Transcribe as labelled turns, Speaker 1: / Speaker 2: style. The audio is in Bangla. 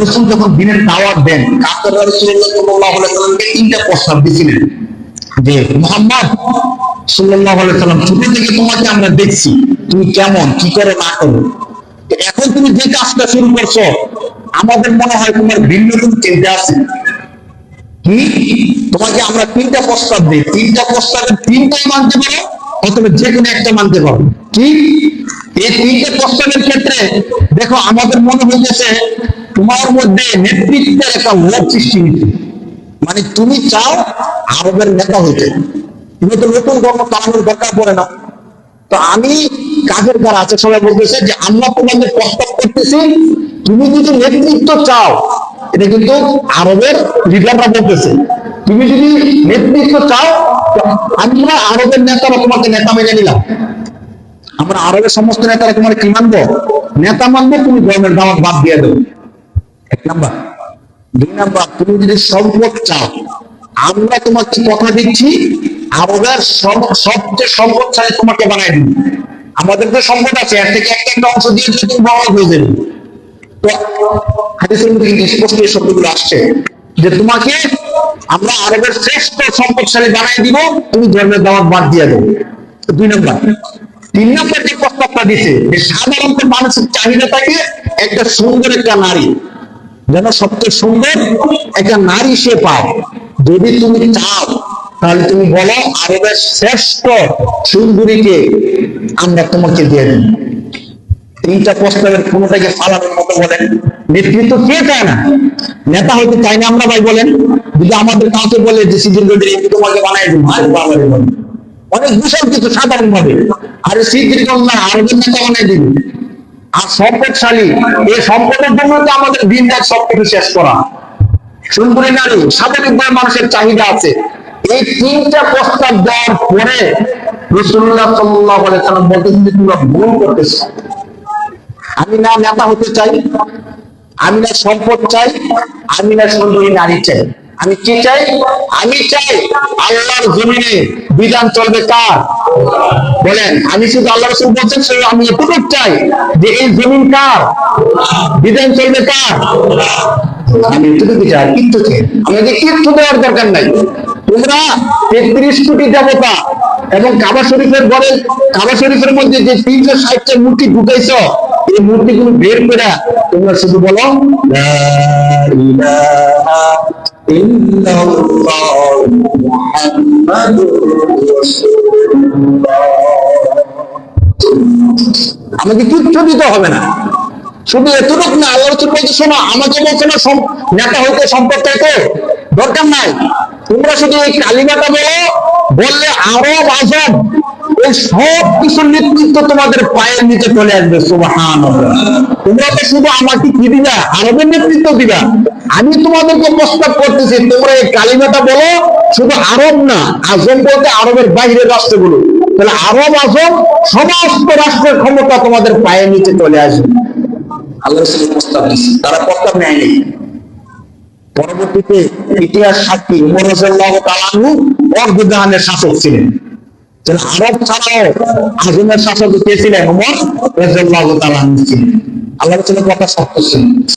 Speaker 1: রসুল যখন দিনের দাওয়াত দেন তিনটা প্রস্তাব দিয়েছিলেন? যে, মোহাম্মদ সাল্লাহ সাল্লাম ছোট থেকে তোমাকে আমরা দেখছি, তুমি কেমন, কি করে না করো? এখন তুমি যে কাজটা শুরু করছ, আমাদের মনে হয় তোমার ভিন্ন কোনো চিন্তা আছে। কি? তোমাকে আমরা তিনটা প্রস্তাব দিই। তিনটা প্রস্তাবের তিনটাই মানতে পারো, অথবা যে কোনো একটা মানতে পারো। কি? এই তিনটে প্রস্তাবের ক্ষেত্রে, দেখো, আমাদের মনে হইতেছে তোমার মধ্যে নেতৃত্বের একটা লোক সৃষ্টি হয়েছে। মানে তুমি চাও আরবের নেতা হইতে। তুমি তো নতুন ধর্ম চালানোর দরকার পড়ে না। তো আমি কাজের কার আছে, সবাই বলতেছে যে, আমরা তোমাদের প্রস্তাব করতেছি, তুমি যদি নেতৃত্ব চাও, এটা কিন্তু আরবের লিডাররা বলতেছে। তুমি যদি নেতৃত্ব চাও আমরা আরবের নেতারা তোমাকে নেতা মেনে নিলাম। আমরা আরবের সমস্ত নেতারা তোমার কি মানবো? নেতা মানবো, তুমি ধর্মের দাওয়াত বাদ দিয়ে দেবো এক নাম্বার। দুই নাম্বার, তুমি যদি সম্পদ চাও, আমরা তোমাকে কথা দিচ্ছি সব- সবচেয়ে সম্পদশালী তোমাকে বানাই দিন আমাদের যে সম্পদ আছে, এর থেকে একটা একটা অংশ দিয়ে দিলে তুমি বড় হয়ে যাবে। তো হাদিসের মধ্যে স্পষ্ট এই শব্দগুলো আসছে যে তোমাকে আমরা আরবের শ্রেষ্ঠ সম্পদশালী বানাই দিব, তুমি ধর্মের দাওয়াত বাদ দিয়ে দেবো। দুই নম্বর। তিন নম্বর যে প্রস্তাবটা দিছে যে সাধারণত মানুষের চাহিদা থাকে একটা সুন্দর একটা নারী। যেন সবচেয়ে সুন্দর একটা নারী সে পায়। যদি তুমি চাও, তাহলে তুমি বলো, আরবের শ্রেষ্ঠ সুন্দরীকে আমরা তোমাকে দিয়ে দিই তিনটা প্রস্তাবের কোনোটাকে ফালানোর মতো বলেন। নেতৃত্ব কে চায় না? নেতা হইতে চাই না আমরা ভাই বলেন। যদি আমাদের কাউকে বলে যে সিজন তোমাকে বানাই দিন আরে বাবারে অনেক বিশাল কিছু সাধারণ ভাবে আরে সিদ্দিক না, আরবের নেতা বানাই দিন আর সম্পদশালী, এই সম্পদের জন্য তো আমাদের দিন রাত সবকিছু শেষ করা। সুন্দরী নারী স্বাভাবিকভাবে মানুষের চাহিদা আছে। এই তিনটা প্রস্তাব দেওয়ার পরে রসুল্লাহ যে, তোমরা ভুল করতেছো। আমি না নেতা হতে চাই, আমি না সম্পদ চাই, আমি না সুন্দরী নারী চাই। আমি কি চাই? আমি চাই আল্লাহর জমিনে বিধান চলবে কার? বলেন, আমি শুধু আল্লাহ রসুল বলছেন আমি এটুকু চাই যে এই জমিন কার? বিধান চলবে কার? আমি এটুকু চাই, কিন্তু আমাদের কিচ্ছু দেওয়ার দরকার নাই। তোমরা তেত্রিশ কোটি দেবতা এবং কাবা শরীফের ঘরে কাবা শরীফের মধ্যে যে তিনশো ষাটটা মূর্তি ঢুকাইছ এই মূর্তিগুলো বের করে তোমরা শুধু বলো। আমাকে কিচ্ছু দিতে হবে না শুধু এতটুকু না, আল্লাহ বলছে, শোনো, আমাকে বলছে না নেতা হইতে চাইতে দরকার নাই। তোমরা শুধু এই কালিমাটা বলো, বললে আরও আজব এই সব কিছুর নেতৃত্ব তোমাদের পায়ের নিচে চলে আসবে সুবাহান তোমরা তো শুধু আমাকে কি দিবা? আরবের নেতৃত্ব দিবা। আমি তোমাদেরকে প্রস্তাব করতেছি, তোমরা এই কালিমাটা বলো, শুধু আরব না, আজম বলতে আরবের বাইরের রাষ্ট্রগুলো। তাহলে আরব, আজম, সমস্ত রাষ্ট্রের ক্ষমতা তোমাদের পায়ের নিচে চলে আসবে। আল্লাহ প্রস্তাব দিচ্ছে তারা প্রস্তাব নেয়নি। পরবর্তীতে ইতিহাস সাক্ষী উমর রসুল্লাহানের শাসক ছিলেন। আরব ছাড়াও আজমের শাসক কে ছিলেন উমর রসুল্লাহ আল্লাহ রসুলের কথা সত্য ছিল।